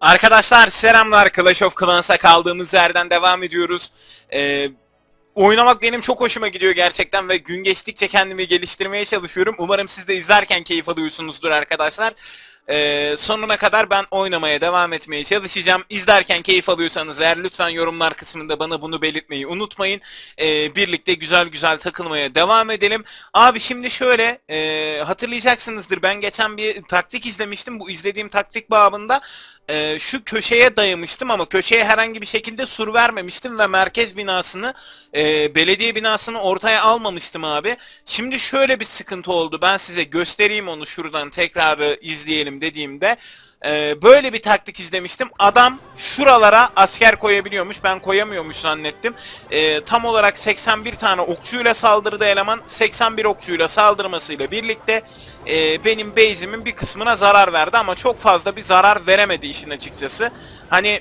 Arkadaşlar selamlar Clash of Clans'a kaldığımız yerden devam ediyoruz. Ee, oynamak benim çok hoşuma gidiyor gerçekten ve gün geçtikçe kendimi geliştirmeye çalışıyorum. Umarım siz de izlerken keyif alıyorsunuzdur arkadaşlar. Ee, sonuna kadar ben oynamaya devam etmeye çalışacağım. İzlerken keyif alıyorsanız eğer lütfen yorumlar kısmında bana bunu belirtmeyi unutmayın. Ee, birlikte güzel güzel takılmaya devam edelim. Abi şimdi şöyle e, hatırlayacaksınızdır ben geçen bir taktik izlemiştim. Bu izlediğim taktik babında e, şu köşeye dayamıştım ama köşeye herhangi bir şekilde sur vermemiştim ve merkez binasını e, belediye binasını ortaya almamıştım abi. Şimdi şöyle bir sıkıntı oldu. Ben size göstereyim onu şuradan tekrarı izleyelim dediğimde. e, böyle bir taktik izlemiştim. Adam şuralara asker koyabiliyormuş. Ben koyamıyormuş zannettim. E, tam olarak 81 tane okçuyla saldırdı eleman. 81 okçuyla saldırmasıyla birlikte e, benim base'imin bir kısmına zarar verdi ama çok fazla bir zarar veremedi işin açıkçası. Hani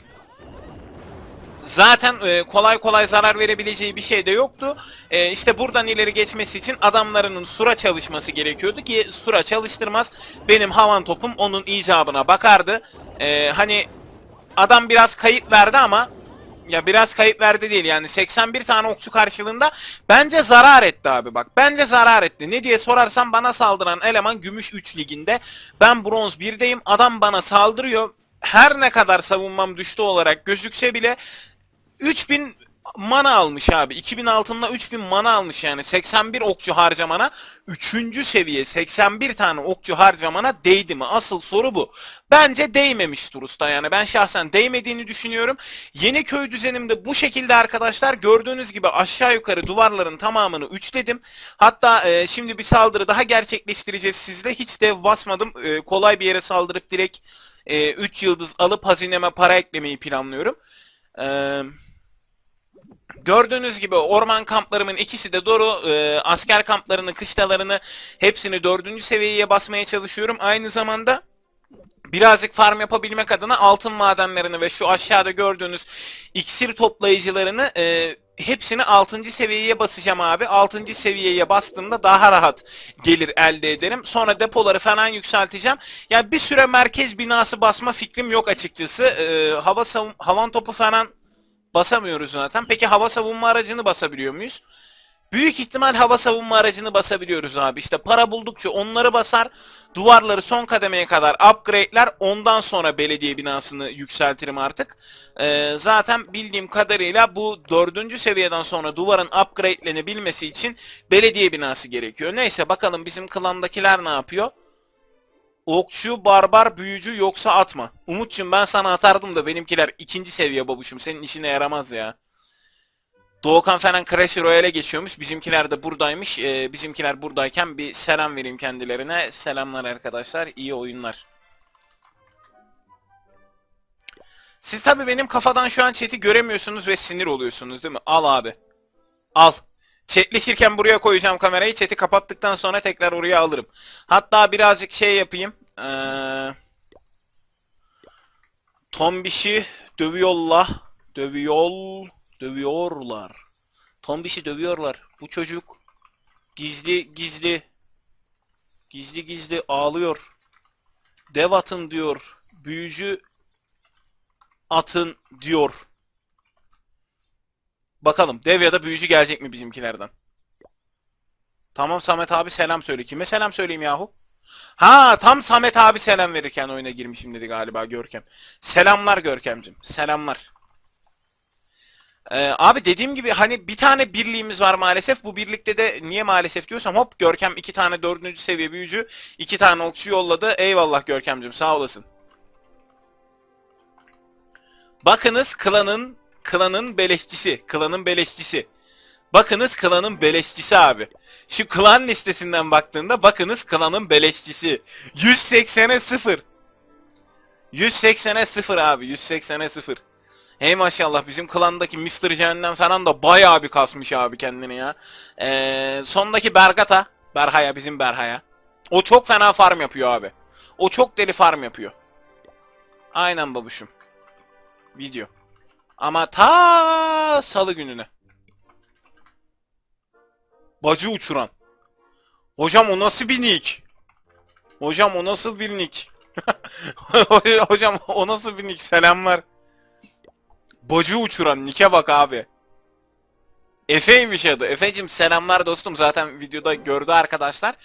zaten e, kolay kolay zarar verebileceği bir şey de yoktu. E, işte buradan ileri geçmesi için adamlarının sura çalışması gerekiyordu ki sura çalıştırmaz. Benim havan topum onun icabına bakardı. E, hani adam biraz kayıp verdi ama ya biraz kayıp verdi değil yani 81 tane okçu karşılığında bence zarar etti abi bak. Bence zarar etti. Ne diye sorarsan bana saldıran eleman gümüş 3 liginde. Ben bronz 1'deyim. Adam bana saldırıyor. Her ne kadar savunmam düştü olarak gözükse bile 3000 mana almış abi. 2000 altında 3000 mana almış yani. 81 okçu harcamana 3. seviye 81 tane okçu harcamana değdi mi? Asıl soru bu. Bence değmemiştir usta yani. Ben şahsen değmediğini düşünüyorum. Yeni köy düzenimde bu şekilde arkadaşlar gördüğünüz gibi aşağı yukarı duvarların tamamını üçledim. Hatta e, şimdi bir saldırı daha gerçekleştireceğiz sizle. Hiç dev basmadım. E, kolay bir yere saldırıp direkt 3 yıldız alıp hazineme para eklemeyi planlıyorum. Eee Gördüğünüz gibi orman kamplarımın ikisi de doğru. e, asker kamplarını, kışlalarını hepsini dördüncü seviyeye basmaya çalışıyorum. Aynı zamanda birazcık farm yapabilmek adına altın madenlerini ve şu aşağıda gördüğünüz iksir toplayıcılarını e, hepsini 6. seviyeye basacağım abi. 6. seviyeye bastığımda daha rahat gelir elde ederim. Sonra depoları falan yükselteceğim. Yani bir süre merkez binası basma fikrim yok açıkçası. E, hava savun havan topu falan basamıyoruz zaten. Peki hava savunma aracını basabiliyor muyuz? Büyük ihtimal hava savunma aracını basabiliyoruz abi. İşte para buldukça onları basar. Duvarları son kademeye kadar upgrade'ler. Ondan sonra belediye binasını yükseltirim artık. Ee, zaten bildiğim kadarıyla bu dördüncü seviyeden sonra duvarın upgrade'lenebilmesi için belediye binası gerekiyor. Neyse bakalım bizim klandakiler ne yapıyor? Okçu, barbar, büyücü yoksa atma. Umut'cum ben sana atardım da benimkiler ikinci seviye babuşum. Senin işine yaramaz ya. Doğukan falan Crash Royale'e geçiyormuş. Bizimkiler de buradaymış. Ee, bizimkiler buradayken bir selam vereyim kendilerine. Selamlar arkadaşlar. İyi oyunlar. Siz tabi benim kafadan şu an chat'i göremiyorsunuz ve sinir oluyorsunuz değil mi? Al abi. Al. Chatleşirken buraya koyacağım kamerayı. Chat'i kapattıktan sonra tekrar oraya alırım. Hatta birazcık şey yapayım. Ee, Tombiş'i dövüyorlar. Dövüyor. Dövüyorlar. Tombiş'i dövüyorlar. Bu çocuk gizli gizli gizli gizli ağlıyor. Dev atın diyor. Büyücü atın diyor. Bakalım dev ya da büyücü gelecek mi bizimkilerden? Tamam Samet abi selam söyle. Kime selam söyleyeyim yahu? Ha tam Samet abi selam verirken oyuna girmişim dedi galiba Görkem. Selamlar Görkemcim. Selamlar. Ee, abi dediğim gibi hani bir tane birliğimiz var maalesef. Bu birlikte de niye maalesef diyorsam hop Görkem iki tane dördüncü seviye büyücü, iki tane okçu yolladı. Eyvallah Görkemcim sağ olasın. Bakınız klanın klanın beleşçisi, klanın beleşçisi. Bakınız klanın beleşçisi abi. Şu klan listesinden baktığında bakınız klanın beleşçisi. 180'e 0. 180'e 0 abi. 180'e 0. Hey maşallah bizim klandaki Mr. Cehennem falan da bayağı bir kasmış abi kendini ya. Ee, sondaki Bergata. Berhaya bizim Berhaya. O çok fena farm yapıyor abi. O çok deli farm yapıyor. Aynen babuşum. Video. Ama ta salı gününe. Bacı uçuran. Hocam o nasıl bir nick? Hocam o nasıl bir nick? Hocam o nasıl bir nick? Selamlar. Bacı uçuran nick'e bak abi. Efe'ymiş adı. Efe'cim selamlar dostum. Zaten videoda gördü arkadaşlar.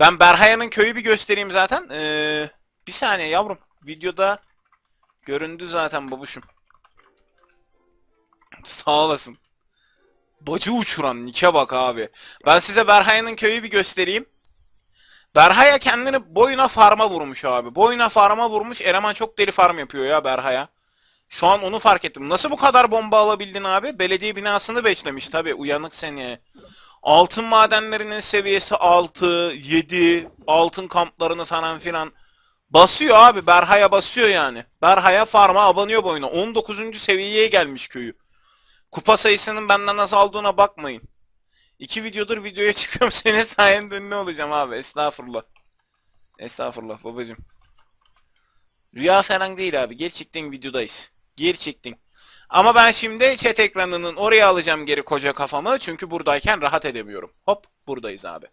Ben Berhaya'nın köyü bir göstereyim zaten. Ee, bir saniye yavrum. Videoda göründü zaten babuşum. Sağ olasın. Bacı uçuran nike bak abi. Ben size Berhaya'nın köyü bir göstereyim. Berhaya kendini boyuna farma vurmuş abi. Boyuna farma vurmuş. Eleman çok deli farm yapıyor ya Berhaya. Şu an onu fark ettim. Nasıl bu kadar bomba alabildin abi? Belediye binasını beşlemiş tabi. Uyanık seni. Altın madenlerinin seviyesi 6, 7, altın kamplarını falan filan. Basıyor abi. Berhaya basıyor yani. Berhaya farma abanıyor boyuna. 19. seviyeye gelmiş köyü. Kupa sayısının benden azaldığına bakmayın. İki videodur videoya çıkıyorum. Senin sayende ünlü olacağım abi. Estağfurullah. Estağfurullah babacım. Rüya falan değil abi. Gerçekten videodayız. Gerçekten. Ama ben şimdi chat ekranının oraya alacağım geri koca kafamı. Çünkü buradayken rahat edemiyorum. Hop buradayız abi.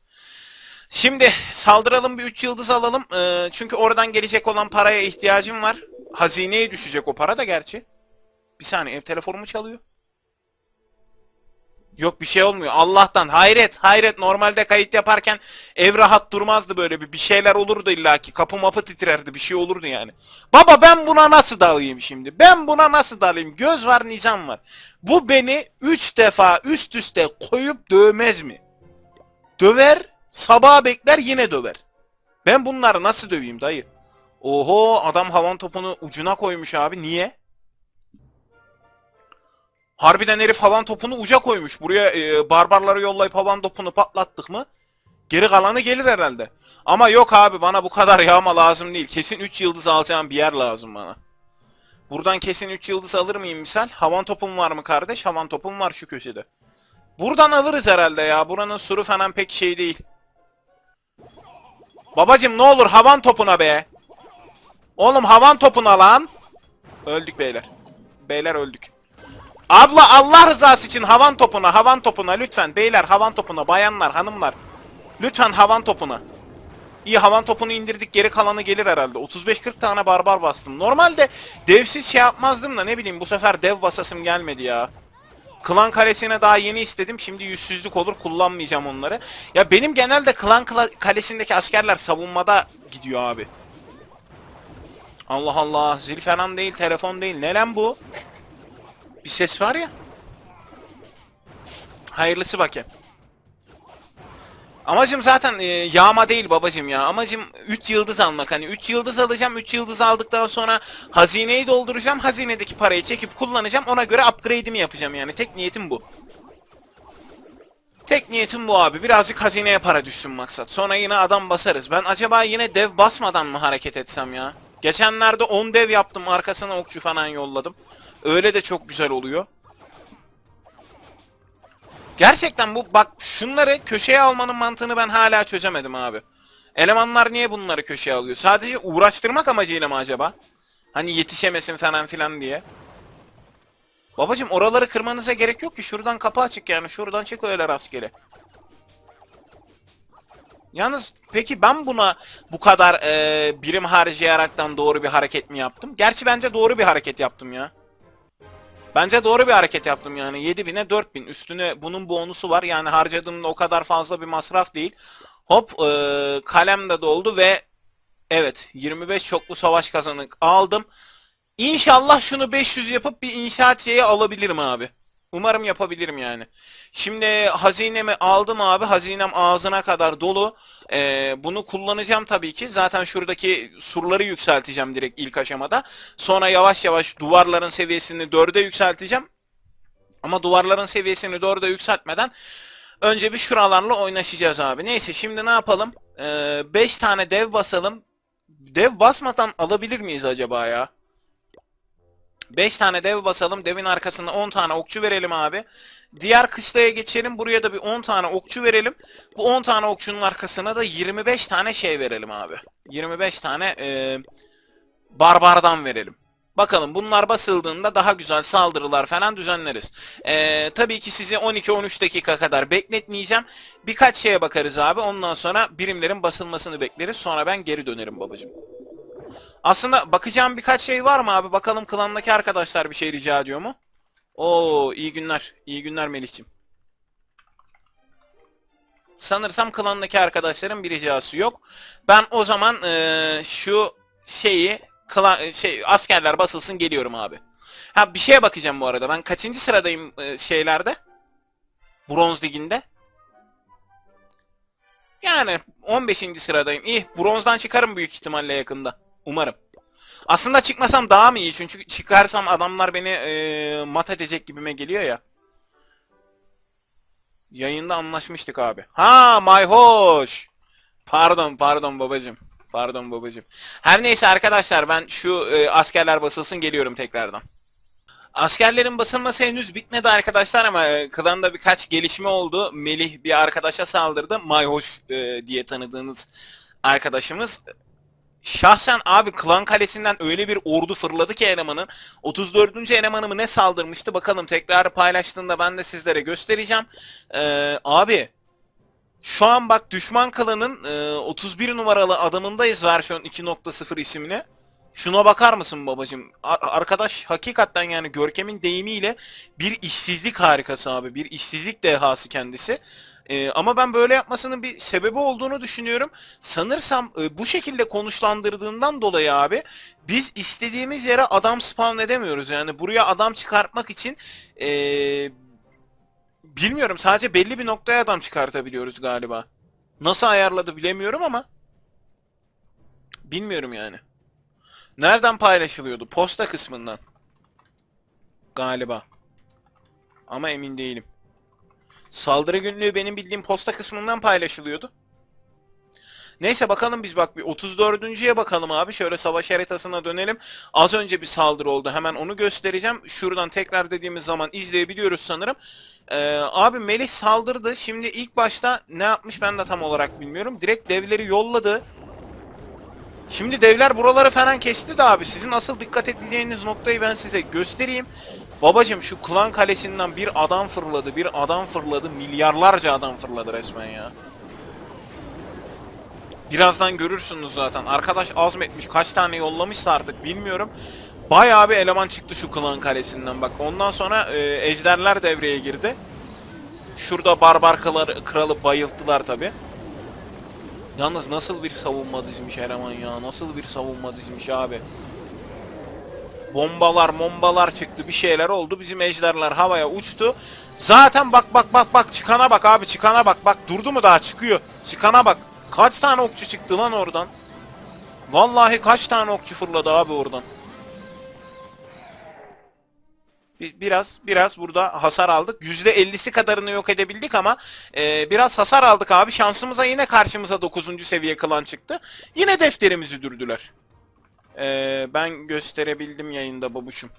Şimdi saldıralım bir 3 yıldız alalım. Ee, çünkü oradan gelecek olan paraya ihtiyacım var. Hazineye düşecek o para da gerçi. Bir saniye ev telefonumu çalıyor. Yok bir şey olmuyor. Allah'tan hayret hayret normalde kayıt yaparken ev rahat durmazdı böyle bir bir şeyler olurdu illaki. Kapı mapı titrerdi bir şey olurdu yani. Baba ben buna nasıl dalayım şimdi? Ben buna nasıl dalayım? Göz var nizam var. Bu beni 3 defa üst üste koyup dövmez mi? Döver, sabaha bekler yine döver. Ben bunları nasıl döveyim dayı? Oho adam havan topunu ucuna koymuş abi. Niye? Harbiden herif havan topunu uca koymuş. Buraya e, barbarları yollayıp havan topunu patlattık mı? Geri kalanı gelir herhalde. Ama yok abi bana bu kadar yağma lazım değil. Kesin 3 yıldız alacağım bir yer lazım bana. Buradan kesin 3 yıldız alır mıyım misal? Havan topum var mı kardeş? Havan topum var şu köşede. Buradan alırız herhalde ya. Buranın suru falan pek şey değil. Babacım ne olur havan topuna be. Oğlum havan topuna lan. Öldük beyler. Beyler öldük. Abla Allah rızası için havan topuna, havan topuna lütfen. Beyler havan topuna, bayanlar, hanımlar. Lütfen havan topuna. İyi havan topunu indirdik geri kalanı gelir herhalde. 35-40 tane barbar bastım. Normalde devsiz şey yapmazdım da ne bileyim bu sefer dev basasım gelmedi ya. Klan kalesine daha yeni istedim. Şimdi yüzsüzlük olur kullanmayacağım onları. Ya benim genelde klan kla- kalesindeki askerler savunmada gidiyor abi. Allah Allah zil falan değil telefon değil. Ne lan bu? Bir ses var ya. Hayırlısı bakayım. Amacım zaten e, yağma değil babacım ya. Amacım 3 yıldız almak. Hani 3 yıldız alacağım. 3 yıldız aldıktan sonra hazineyi dolduracağım. Hazinedeki parayı çekip kullanacağım. Ona göre upgrade'imi yapacağım yani. Tek niyetim bu. Tek niyetim bu abi. Birazcık hazineye para düşsün maksat. Sonra yine adam basarız. Ben acaba yine dev basmadan mı hareket etsem ya? Geçenlerde 10 dev yaptım. Arkasına okçu falan yolladım. Öyle de çok güzel oluyor. Gerçekten bu bak şunları köşeye almanın mantığını ben hala çözemedim abi. Elemanlar niye bunları köşeye alıyor? Sadece uğraştırmak amacıyla mı acaba? Hani yetişemesin falan filan diye. Babacım oraları kırmanıza gerek yok ki. Şuradan kapı açık yani. Şuradan çek öyle rastgele. Yalnız peki ben buna bu kadar e, birim harcayaraktan doğru bir hareket mi yaptım? Gerçi bence doğru bir hareket yaptım ya. Bence doğru bir hareket yaptım yani. 7000'e 4000 üstüne bunun bonusu var. Yani harcadığımda o kadar fazla bir masraf değil. Hop e, kalem de doldu ve evet 25 çoklu savaş kazanık aldım. İnşallah şunu 500 yapıp bir inşaat şeyi alabilirim abi. Umarım yapabilirim yani. Şimdi hazinemi aldım abi. Hazinem ağzına kadar dolu. Ee, bunu kullanacağım tabii ki. Zaten şuradaki surları yükselteceğim direkt ilk aşamada. Sonra yavaş yavaş duvarların seviyesini 4'e yükselteceğim. Ama duvarların seviyesini 4'e yükseltmeden önce bir şuralarla oynaşacağız abi. Neyse şimdi ne yapalım? 5 ee, tane dev basalım. Dev basmadan alabilir miyiz acaba ya? 5 tane dev basalım. Devin arkasına 10 tane okçu verelim abi. Diğer kışlaya geçelim. Buraya da bir 10 tane okçu verelim. Bu 10 tane okçunun arkasına da 25 tane şey verelim abi. 25 tane e, barbardan verelim. Bakalım bunlar basıldığında daha güzel saldırılar falan düzenleriz. Ee, tabii ki sizi 12-13 dakika kadar bekletmeyeceğim. Birkaç şeye bakarız abi. Ondan sonra birimlerin basılmasını bekleriz. Sonra ben geri dönerim babacım. Aslında bakacağım birkaç şey var mı abi? Bakalım klandaki arkadaşlar bir şey rica ediyor mu? Oo iyi günler. İyi günler Melih'ciğim. Sanırsam klandaki arkadaşların bir ricası yok. Ben o zaman eee, şu şeyi klan, şey askerler basılsın geliyorum abi. Ha bir şeye bakacağım bu arada. Ben kaçıncı sıradayım eee, şeylerde? Bronz liginde. Yani 15. sıradayım. İyi. Bronzdan çıkarım büyük ihtimalle yakında. Umarım. Aslında çıkmasam daha mı iyi? Çünkü çıkarsam adamlar beni eee mat edecek gibime geliyor ya. Yayında anlaşmıştık abi. Ha mayhoş. Pardon pardon babacım. Pardon babacım. Her neyse arkadaşlar ben şu e, askerler basılsın geliyorum tekrardan. Askerlerin basılması henüz bitmedi arkadaşlar ama e, klanda birkaç gelişme oldu. Melih bir arkadaşa saldırdı. Mayhoş e, diye tanıdığınız arkadaşımız. Şahsen abi klan kalesinden öyle bir ordu fırladı ki elemanın. 34. elemanı mı ne saldırmıştı bakalım tekrar paylaştığında ben de sizlere göstereceğim. Ee, abi şu an bak düşman klanın e, 31 numaralı adamındayız versiyon 2.0 isimli. Şuna bakar mısın babacım? Ar- arkadaş hakikaten yani Görkem'in deyimiyle bir işsizlik harikası abi. Bir işsizlik dehası kendisi. Ee, ama ben böyle yapmasının bir sebebi olduğunu düşünüyorum. Sanırsam e, bu şekilde konuşlandırdığından dolayı abi biz istediğimiz yere adam spawn edemiyoruz. Yani buraya adam çıkartmak için e, bilmiyorum sadece belli bir noktaya adam çıkartabiliyoruz galiba. Nasıl ayarladı bilemiyorum ama bilmiyorum yani. Nereden paylaşılıyordu? Posta kısmından. Galiba. Ama emin değilim. Saldırı günlüğü benim bildiğim posta kısmından paylaşılıyordu. Neyse bakalım biz bak bir 34.ye bakalım abi. Şöyle savaş haritasına dönelim. Az önce bir saldırı oldu. Hemen onu göstereceğim. Şuradan tekrar dediğimiz zaman izleyebiliyoruz sanırım. Ee, abi Melih saldırdı. Şimdi ilk başta ne yapmış ben de tam olarak bilmiyorum. Direkt devleri yolladı. Şimdi devler buraları falan kesti de abi. Sizin asıl dikkat edeceğiniz noktayı ben size göstereyim. Babacım şu klan kalesinden bir adam fırladı, bir adam fırladı, milyarlarca adam fırladı resmen ya. Birazdan görürsünüz zaten. Arkadaş azmetmiş, kaç tane yollamışsa artık bilmiyorum. Bayağı bir eleman çıktı şu klan kalesinden bak. Ondan sonra e, ejderler devreye girdi. Şurada barbar kralı, bayılttılar tabi. Yalnız nasıl bir savunma dizmiş eleman ya. Nasıl bir savunma dizmiş abi. Bombalar mombalar çıktı bir şeyler oldu. Bizim ejderler havaya uçtu. Zaten bak bak bak bak çıkana bak abi çıkana bak. Bak durdu mu daha çıkıyor. Çıkana bak. Kaç tane okçu çıktı lan oradan. Vallahi kaç tane okçu fırladı abi oradan. Biraz biraz burada hasar aldık. %50'si kadarını yok edebildik ama e, biraz hasar aldık abi. Şansımıza yine karşımıza 9. seviye klan çıktı. Yine defterimizi dürdüler. E, ben gösterebildim yayında babuşum.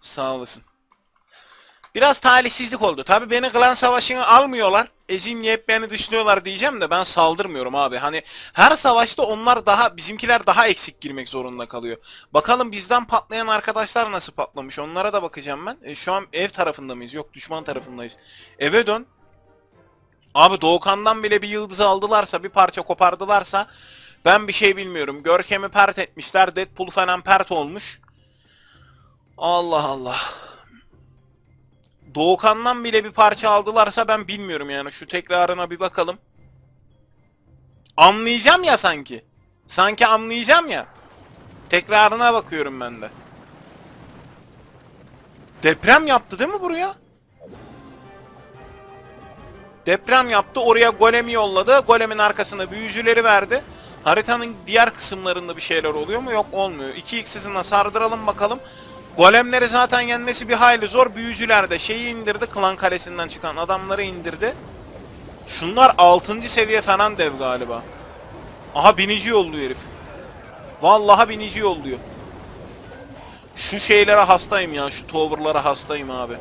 Sağ olasın. Biraz talihsizlik oldu. Tabi beni klan savaşına almıyorlar. Ezimle hep beni dışlıyorlar diyeceğim de ben saldırmıyorum abi. Hani her savaşta onlar daha bizimkiler daha eksik girmek zorunda kalıyor. Bakalım bizden patlayan arkadaşlar nasıl patlamış onlara da bakacağım ben. E, şu an ev tarafında mıyız? Yok düşman tarafındayız. Eve dön. Abi Doğukan'dan bile bir yıldız aldılarsa bir parça kopardılarsa ben bir şey bilmiyorum. Görkem'i pert etmişler. Deadpool falan pert olmuş. Allah Allah. Doğukan'dan bile bir parça aldılarsa ben bilmiyorum yani. Şu tekrarına bir bakalım. Anlayacağım ya sanki. Sanki anlayacağım ya. Tekrarına bakıyorum ben de. Deprem yaptı değil mi buraya? Deprem yaptı. Oraya golemi yolladı. Golemin arkasına büyücüleri verdi. Haritanın diğer kısımlarında bir şeyler oluyor mu? Yok olmuyor. 2x hızına sardıralım bakalım. Golemleri zaten yenmesi bir hayli zor. Büyücüler de şeyi indirdi. Klan kalesinden çıkan adamları indirdi. Şunlar 6. seviye falan dev galiba. Aha binici yolluyor herif. Vallahi binici yolluyor. Şu şeylere hastayım ya. Şu tower'lara hastayım abi.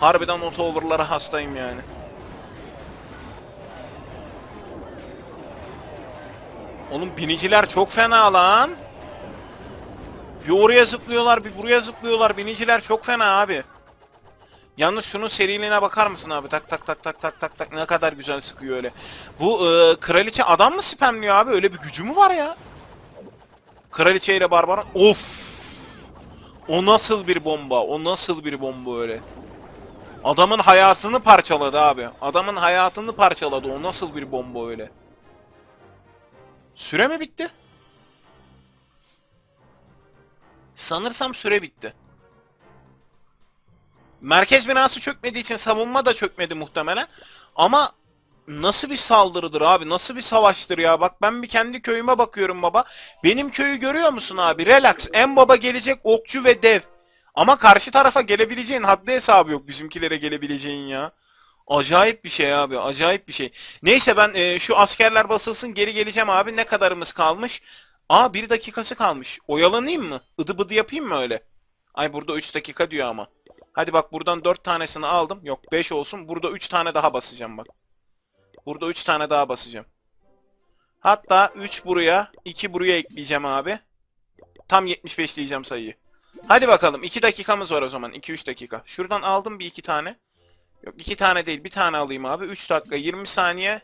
Harbiden o tower'lara hastayım yani. Oğlum biniciler çok fena lan. Bir oraya zıplıyorlar, bir buraya zıplıyorlar. Biniciler çok fena abi. Yalnız şunun seriliğine bakar mısın abi? Tak tak tak tak tak tak tak ne kadar güzel sıkıyor öyle. Bu e, kraliçe adam mı spamliyor abi? Öyle bir gücü mü var ya? Kraliçe ile barbaran. Of! O nasıl bir bomba? O nasıl bir bomba öyle? Adamın hayatını parçaladı abi. Adamın hayatını parçaladı. O nasıl bir bomba öyle? Süre mi bitti? Sanırsam süre bitti. Merkez binası çökmediği için savunma da çökmedi muhtemelen. Ama nasıl bir saldırıdır abi? Nasıl bir savaştır ya? Bak ben bir kendi köyüme bakıyorum baba. Benim köyü görüyor musun abi? Relax. En baba gelecek okçu ve dev. Ama karşı tarafa gelebileceğin haddi hesabı yok bizimkilere gelebileceğin ya. Acayip bir şey abi. Acayip bir şey. Neyse ben e, şu askerler basılsın geri geleceğim abi. Ne kadarımız kalmış? Aa bir dakikası kalmış. Oyalanayım mı? Idı bıdı yapayım mı öyle? Ay burada 3 dakika diyor ama. Hadi bak buradan 4 tanesini aldım. Yok 5 olsun. Burada 3 tane daha basacağım bak. Burada 3 tane daha basacağım. Hatta 3 buraya, 2 buraya ekleyeceğim abi. Tam 75 diyeceğim sayıyı. Hadi bakalım 2 dakikamız var o zaman. 2-3 dakika. Şuradan aldım bir 2 tane. Yok 2 tane değil bir tane alayım abi. 3 dakika 20 saniye.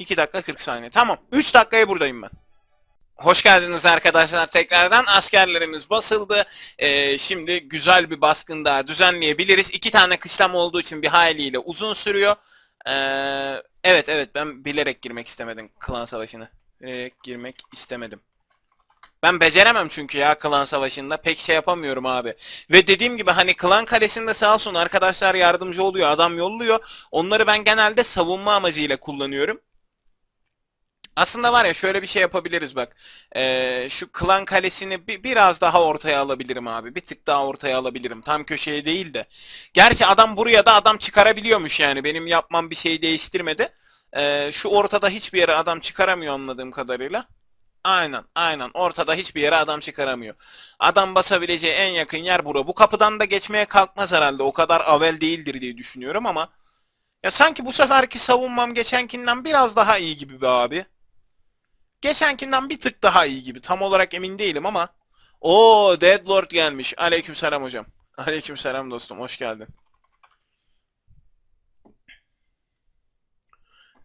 2 dakika 40 saniye. Tamam. 3 dakikaya buradayım ben. Hoş geldiniz arkadaşlar tekrardan. Askerlerimiz basıldı. Ee, şimdi güzel bir baskın daha düzenleyebiliriz. İki tane kışlama olduğu için bir hayliyle uzun sürüyor. Ee, evet evet ben bilerek girmek istemedim klan savaşını. Bilerek girmek istemedim. Ben beceremem çünkü ya klan savaşında pek şey yapamıyorum abi. Ve dediğim gibi hani klan kalesinde sağ olsun arkadaşlar yardımcı oluyor adam yolluyor. Onları ben genelde savunma amacıyla kullanıyorum. Aslında var ya şöyle bir şey yapabiliriz bak. Ee, şu klan kalesini bir, biraz daha ortaya alabilirim abi. Bir tık daha ortaya alabilirim. Tam köşeye değil de. Gerçi adam buraya da adam çıkarabiliyormuş yani. Benim yapmam bir şey değiştirmedi. Ee, şu ortada hiçbir yere adam çıkaramıyor anladığım kadarıyla. Aynen, aynen. Ortada hiçbir yere adam çıkaramıyor. Adam basabileceği en yakın yer bura. Bu kapıdan da geçmeye kalkmaz herhalde. O kadar avel değildir diye düşünüyorum ama. Ya sanki bu seferki savunmam geçenkinden biraz daha iyi gibi be abi. Geçenkinden bir tık daha iyi gibi. Tam olarak emin değilim ama. Oo Deadlord gelmiş. Aleykümselam hocam. Aleykümselam dostum. Hoş geldin.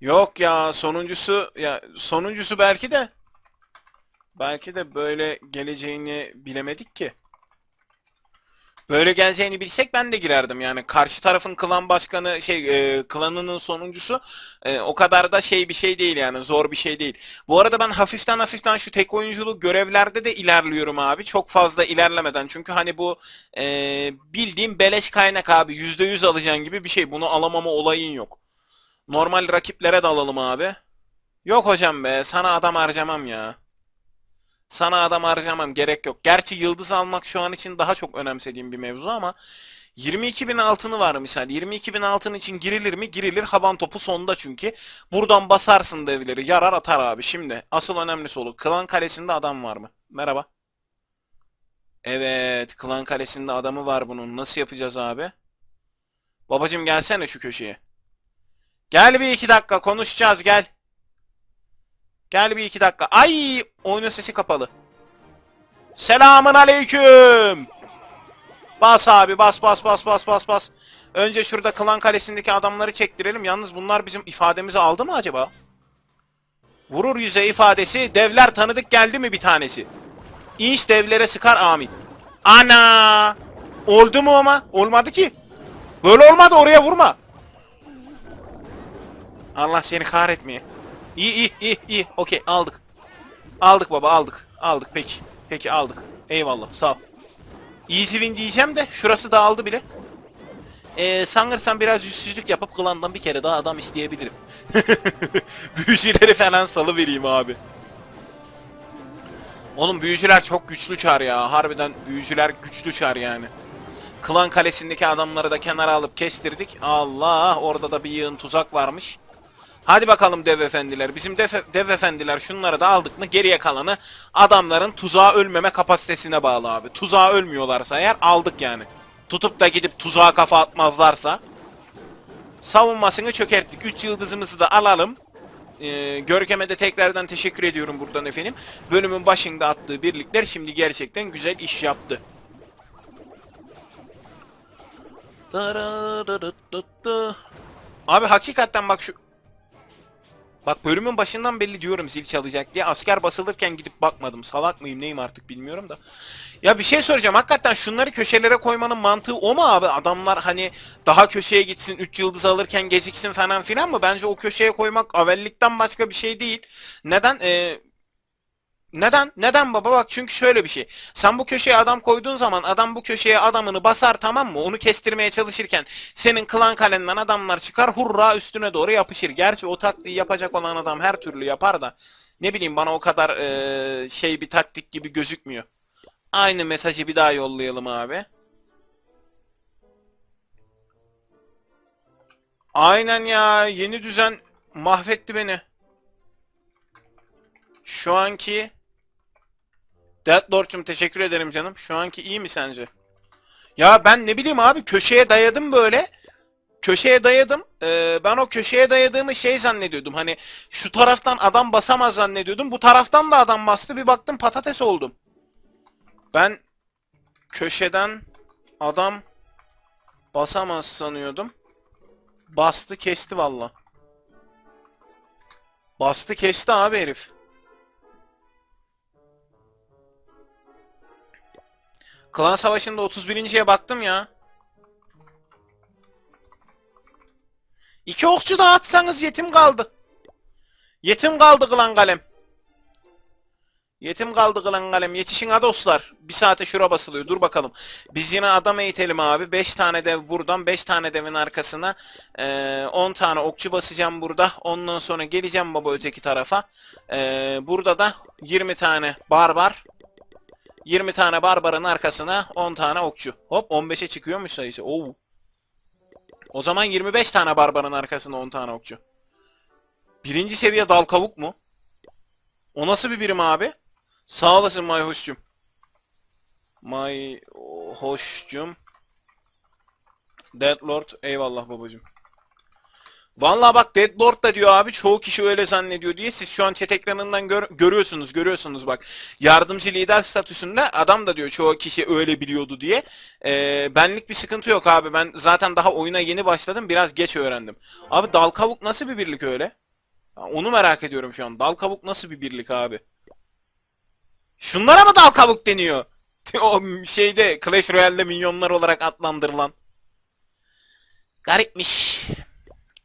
Yok ya sonuncusu ya sonuncusu belki de belki de böyle geleceğini bilemedik ki. Böyle geleceğini bilsek ben de girerdim yani. Karşı tarafın klan başkanı şey e, klanının sonuncusu e, o kadar da şey bir şey değil yani zor bir şey değil. Bu arada ben hafiften hafiften şu tek oyunculuk görevlerde de ilerliyorum abi. Çok fazla ilerlemeden çünkü hani bu e, bildiğim beleş kaynak abi %100 alacaksın gibi bir şey. Bunu alamama olayın yok. Normal rakiplere de alalım abi. Yok hocam be sana adam harcamam ya. Sana adam harcamam gerek yok. Gerçi yıldız almak şu an için daha çok önemsediğim bir mevzu ama 22.000 altını var misal. 22.000 altın için girilir mi? Girilir. Havan topu sonda çünkü. Buradan basarsın devleri. Yarar atar abi. Şimdi asıl önemlisi olur. Klan kalesinde adam var mı? Merhaba. Evet. Klan kalesinde adamı var bunun. Nasıl yapacağız abi? Babacım gelsene şu köşeye. Gel bir iki dakika konuşacağız gel. Gel bir iki dakika. Ay oyunun sesi kapalı. Selamun aleyküm. Bas abi bas bas bas bas bas bas. Önce şurada klan kalesindeki adamları çektirelim. Yalnız bunlar bizim ifademizi aldı mı acaba? Vurur yüze ifadesi. Devler tanıdık geldi mi bir tanesi? İnş devlere sıkar amin. Ana! Oldu mu ama? Olmadı ki. Böyle olmadı oraya vurma. Allah seni kahretmeye. İyi iyi iyi iyi. Okey aldık. Aldık baba aldık. Aldık peki. Peki aldık. Eyvallah sağ ol. Easy win diyeceğim de şurası da aldı bile. Ee, sanırsam biraz yüzsüzlük yapıp klandan bir kere daha adam isteyebilirim. Büyücüleri falan salı vereyim abi. Oğlum büyücüler çok güçlü çar ya. Harbiden büyücüler güçlü çar yani. Klan kalesindeki adamları da kenara alıp kestirdik. Allah orada da bir yığın tuzak varmış. Hadi bakalım dev efendiler. Bizim dev, dev efendiler şunları da aldık mı geriye kalanı adamların tuzağa ölmeme kapasitesine bağlı abi. Tuzağa ölmüyorlarsa eğer aldık yani. Tutup da gidip tuzağa kafa atmazlarsa savunmasını çökerttik. 3 yıldızımızı da alalım. Ee, Görkem'e de tekrardan teşekkür ediyorum buradan efendim. Bölümün başında attığı birlikler şimdi gerçekten güzel iş yaptı. Abi hakikaten bak şu... Bak bölümün başından belli diyorum zil çalacak diye. Asker basılırken gidip bakmadım. Salak mıyım neyim artık bilmiyorum da. Ya bir şey soracağım. Hakikaten şunları köşelere koymanın mantığı o mu abi? Adamlar hani daha köşeye gitsin 3 yıldız alırken geciksin falan filan mı? Bence o köşeye koymak avellikten başka bir şey değil. Neden? Ee, neden? Neden baba? Bak çünkü şöyle bir şey. Sen bu köşeye adam koyduğun zaman adam bu köşeye adamını basar tamam mı? Onu kestirmeye çalışırken senin klan kalenden adamlar çıkar hurra üstüne doğru yapışır. Gerçi o taktiği yapacak olan adam her türlü yapar da ne bileyim bana o kadar eee, şey bir taktik gibi gözükmüyor. Aynı mesajı bir daha yollayalım abi. Aynen ya yeni düzen mahvetti beni. Şu anki Deadlord'cum teşekkür ederim canım. Şu anki iyi mi sence? Ya ben ne bileyim abi köşeye dayadım böyle. Köşeye dayadım. Ee, ben o köşeye dayadığımı şey zannediyordum. Hani şu taraftan adam basamaz zannediyordum. Bu taraftan da adam bastı. Bir baktım patates oldum. Ben köşeden adam basamaz sanıyordum. Bastı kesti valla. Bastı kesti abi herif. Klan Savaşı'nda 31.ye baktım ya. İki okçu da atsanız yetim kaldı. Yetim kaldı klan kalem. Yetim kaldı klan kalem. Yetişin ha dostlar. Bir saate şura basılıyor. Dur bakalım. Biz yine adam eğitelim abi. 5 tane dev buradan. 5 tane devin arkasına. Ee, 10 tane okçu basacağım burada. Ondan sonra geleceğim baba öteki tarafa. Ee, burada da 20 tane barbar. 20 tane barbarın arkasına 10 tane okçu. Hop 15'e çıkıyormuş sayısı. Oo. O zaman 25 tane barbarın arkasına 10 tane okçu. Birinci seviye dal kavuk mu? O nasıl bir birim abi? Sağ olasın Mayhoş'cum. Mayhoş'cum. Deadlord eyvallah babacım. Vallahi bak Deadlord da diyor abi çoğu kişi öyle zannediyor diye. Siz şu an chat ekranından gör- görüyorsunuz görüyorsunuz bak. Yardımcı lider statüsünde adam da diyor çoğu kişi öyle biliyordu diye. Ee, benlik bir sıkıntı yok abi. Ben zaten daha oyuna yeni başladım biraz geç öğrendim. Abi dal kavuk nasıl bir birlik öyle? Onu merak ediyorum şu an. Dal kavuk nasıl bir birlik abi? Şunlara mı dal kavuk deniyor? O şeyde Clash Royale'de minyonlar olarak adlandırılan. Garipmiş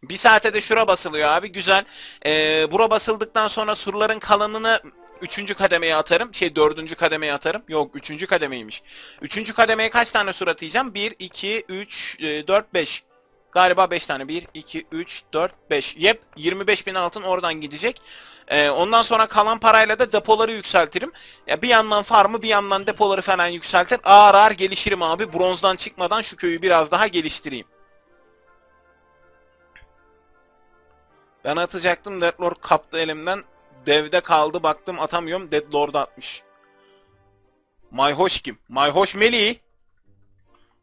bir saate de şura basılıyor abi. Güzel. Ee, bura basıldıktan sonra surların kalanını üçüncü kademeye atarım. Şey dördüncü kademeye atarım. Yok üçüncü kademeymiş. Üçüncü kademeye kaç tane sur atayacağım? 1, 2, 3, 4, 5. Galiba 5 tane. 1, 2, 3, 4, 5. Yep 25 bin altın oradan gidecek. Ee, ondan sonra kalan parayla da depoları yükseltirim. Ya bir yandan farmı bir yandan depoları falan yükseltir. Ağır ağır gelişirim abi. Bronzdan çıkmadan şu köyü biraz daha geliştireyim. Ben atacaktım. Deadlord kaptı elimden. Devde kaldı. Baktım atamıyorum. Deadlord atmış. Mayhoş kim? Mayhoş Melih.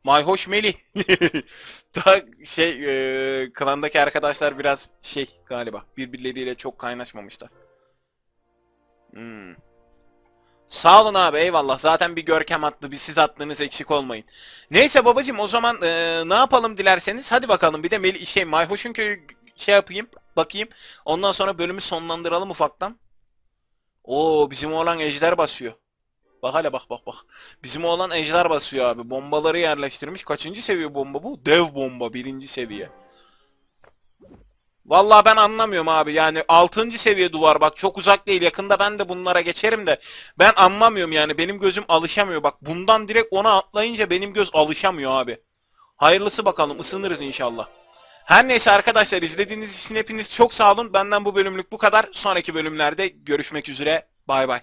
Mayhoş Melih. Daha şey e, klandaki arkadaşlar biraz şey galiba. Birbirleriyle çok kaynaşmamışlar. Hmm. Sağ olun abi eyvallah. Zaten bir görkem attı. Bir siz attığınız eksik olmayın. Neyse babacım o zaman e, ne yapalım dilerseniz. Hadi bakalım bir de Melih şey Mayhoş'un köyü şey yapayım. Bakayım. Ondan sonra bölümü sonlandıralım ufaktan. Oo bizim oğlan ejder basıyor. Bak hele bak bak bak. Bizim oğlan ejder basıyor abi. Bombaları yerleştirmiş. Kaçıncı seviye bomba bu? Dev bomba. Birinci seviye. Vallahi ben anlamıyorum abi. Yani 6. seviye duvar bak çok uzak değil. Yakında ben de bunlara geçerim de ben anlamıyorum yani. Benim gözüm alışamıyor. Bak bundan direkt ona atlayınca benim göz alışamıyor abi. Hayırlısı bakalım. ısınırız inşallah. Her neyse arkadaşlar izlediğiniz için hepiniz çok sağ olun. Benden bu bölümlük bu kadar. Sonraki bölümlerde görüşmek üzere. Bay bay.